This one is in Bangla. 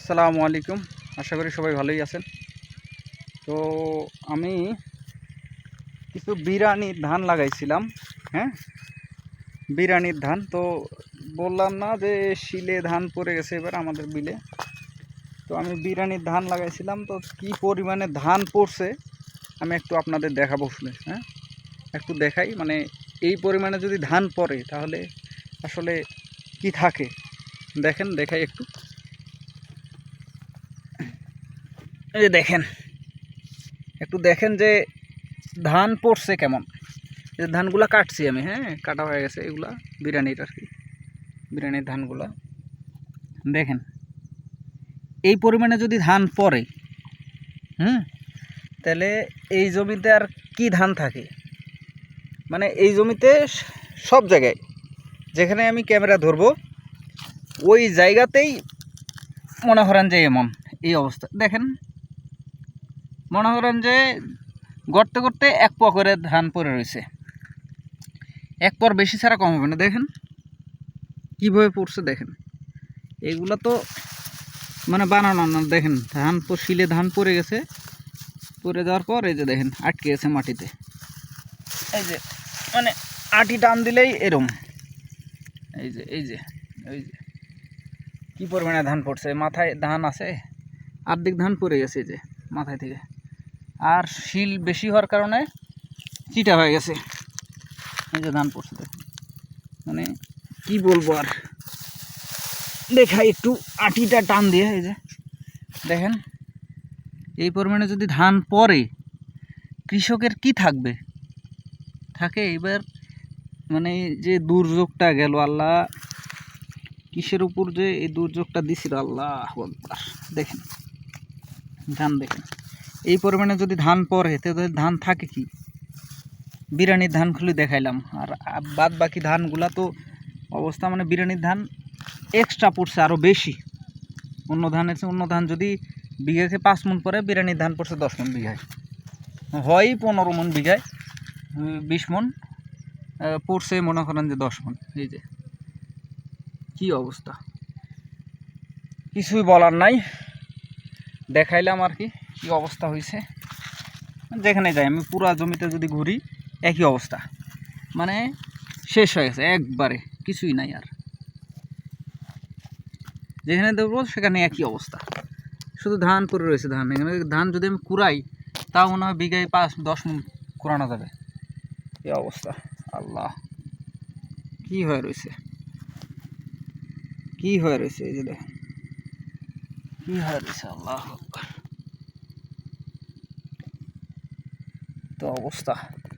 আসসালামু আলাইকুম। আশা করি সবাই ভালোই আছেন। তো আমি কিছু বিরানির ধান লাগাইছিলাম হ্যাঁ? বিরানির ধান। তো বললাম না যে শিলে ধান পড়ে গেছে এবার আমাদের বিলে। তো আমি বিরানির ধান লাগাইছিলাম। তো কি পরিমাণে ধান পড়ছে আমি একটু আপনাদের দেখাবো শুনে হ্যাঁ? একটু দেখাই মানে এই পরিমাণে যদি ধান পড়ে তাহলে আসলে কি থাকে? দেখেন, দেখাই একটু। এই যে দেখেন, একটু দেখেন যে ধান পড়ছে কেমন। এই ধানগুলা কাটছি আমি হ্যাঁ কাটা হয়ে গেছে এগুলা, বিরিয়ানির আর কি, বিরিয়ানির ধানগুলা। দেখেন, এই পরিমাণে যদি ধান পড়ে, হুম, তাহলে এই জমিতে আর কি ধান থাকে? মানে এই জমিতে সব জায়গায়, যেখানে আমি ক্যামেরা ধরবো, ওই জায়গাতেই মনে করেন যে এমন, এই অবস্থা। দেখেন মনে করেন যে গড়তে গড়তে এক প করে ধান পড়ে রয়েছে। এক পর বেশি ছাড়া কম হবে না, দেখেন। কীভাবে পড়ছে দেখেন। এগুলো তো মানে বানানো না, দেখেন। ধান শিলে ধান পড়ে গেছে। পড়ে যাওয়ার পর এই যে দেখেন, আটকে গেছে মাটিতে। এই যে মানে আটি টান দিলেই এরম। এই যে এই যে এই যে। কী পরিমাণে ধান পড়ছে? মাথায় ধান আছে? আর্ধেক ধান পড়ে গেছে এই যে, মাথায় থেকে। আর শিল বেশি হওয়ার কারণে চিটা হয়ে গেছে। এই যে ধান পড়ছে মানে কি বলব আর? দেখাই একটু আটিটা টান দিয়ে, এই যে। দেখেন, এই পরিমাণে যদি ধান পরে কৃষকের কি থাকবে? থাকে এবার মানে যে দুর্যোগটা গেল আল্লাহ, কিসের উপর যে এই দুর্যোগটা দিছিল আল্লাহ দেখেন, ধান দেখেন। এই পরিমাণে যদি ধান পড়ে তাহলে ধান থাকে কি? বিরিয়ানির ধান খুলে দেখাইলাম। আর বাদ বাকি ধানগুলা তো অবস্থা মানে বিরিয়ানির ধান এক্সট্রা পড়ছে আরও বেশি। অন্য ধানের চেয়ে অন্য ধান যদি বিঘাকে পাঁচ মন পরে বিরিয়ানির ধান পড়ছে দশ মন বিঘায়। হয় পনেরো মন বিঘায় বিশ মন পড়ছে মনে করেন যে দশ মন। এই যে, কি অবস্থা? কিছুই বলার নাই। দেখাইলাম আর কি। কি অবস্থা হয়েছে যেখানে যাই, আমি পুরা জমিতে যদি ঘুরি, একই অবস্থা। মানে শেষ হয়ে গেছে, একবারে কিছুই নাই আর। যেখানে দেখব সেখানে একই অবস্থা। শুধু ধান পড়ে রয়েছে ধান। এখানে ধান যদি আমি কুড়াই, তাও মনে হয় বিঘায় পাঁচ, দশ কুড়ানো যাবে। এই অবস্থা। আল্লাহ। কি হয়ে রয়েছে? কি হয়ে রয়েছে এই যে দেখেন। কি হয়ে রয়েছে? আল্লাহ তো অবস্থা।